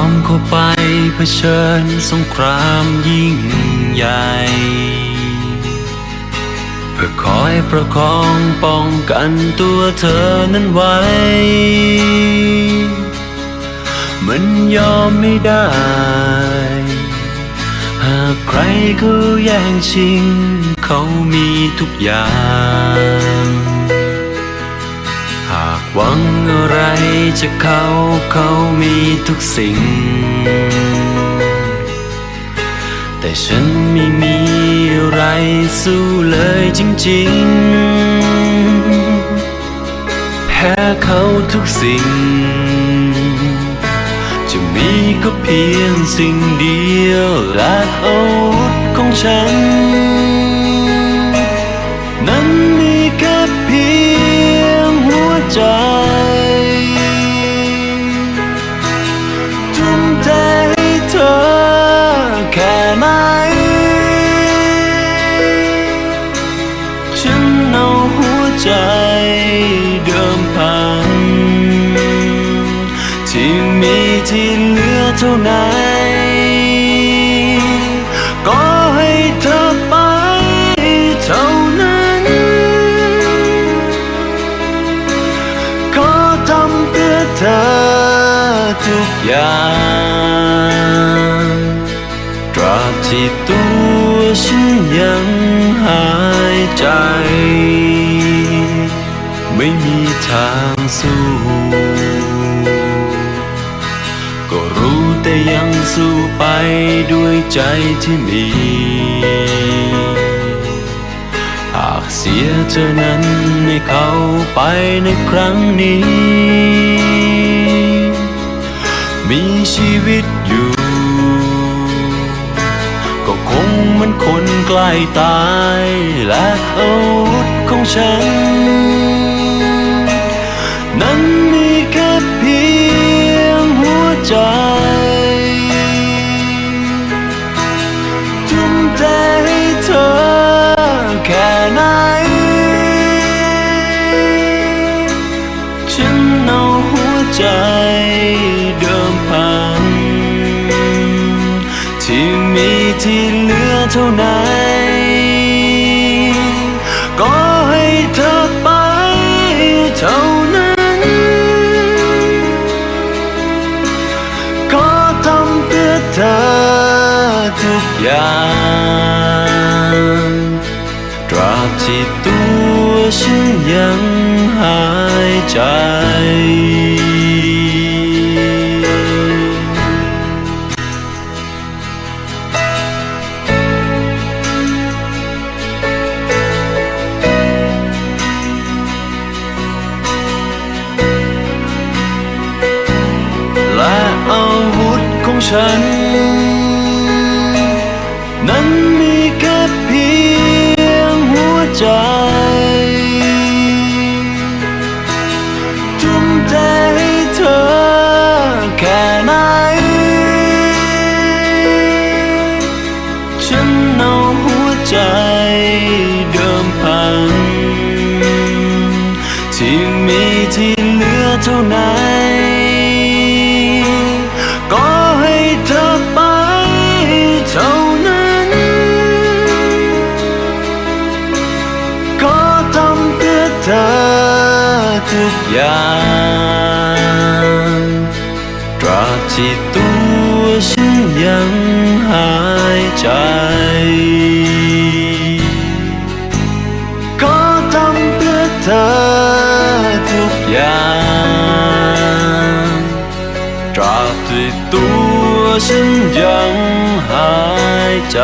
อมเข้าไปเผชิญสงครามยิ่งใหญ่ เพื่อคอยประคองป้องกันตัวเธอนั้นไว้ มันยอมไม่ได้ หากใครเขาแย่งชิง เขามีทุกอย่าง หวังอะไรจะเขาเขามีทุกสิ่ง แต่ฉันไม่มีอะไรสู้เลยจริงๆ แพ้เขาทุกสิ่ง จะมีก็เพียงสิ่งเดียวและอาวุธของฉัน ฉันเอาหัวใจเดิมพัน ที่มีที่เหลือเท่าไหนก็ให้เธอไปเท่านั้น ขอทำเพื่อเธอทุกอย่างตราบที่ตัวฉันยัง สู้ ก็รู้แต่ยังสู้ไปด้วยใจที่มี หากเสียเธอนั้นให้เขาไปในครั้งนี้ มีชีวิตอยู่ ก็คงเหมันคนใกล้ตายและอาวุธของฉัน ใจเดิมพัน ที่มีที่เหลือเท่าไหนก็ให้เธอไปเท่านั้นขอทำเพื่อเธอทุกอย่างตราบที่ตัวฉันยังหายใจ ฉัน นั้นมีแค่เพียงหัวใจ ทุ่มเทให้เธอแค่ไหน ฉันเอาหัวใจเดิมพัน ที่มีที่เหลือเท่าไหน ทุกอย่างตราบที่ตัวฉันยังหายใจขอทำเพื่อเธอทุกอย่างตราบที่ตัวฉันยังหายใจ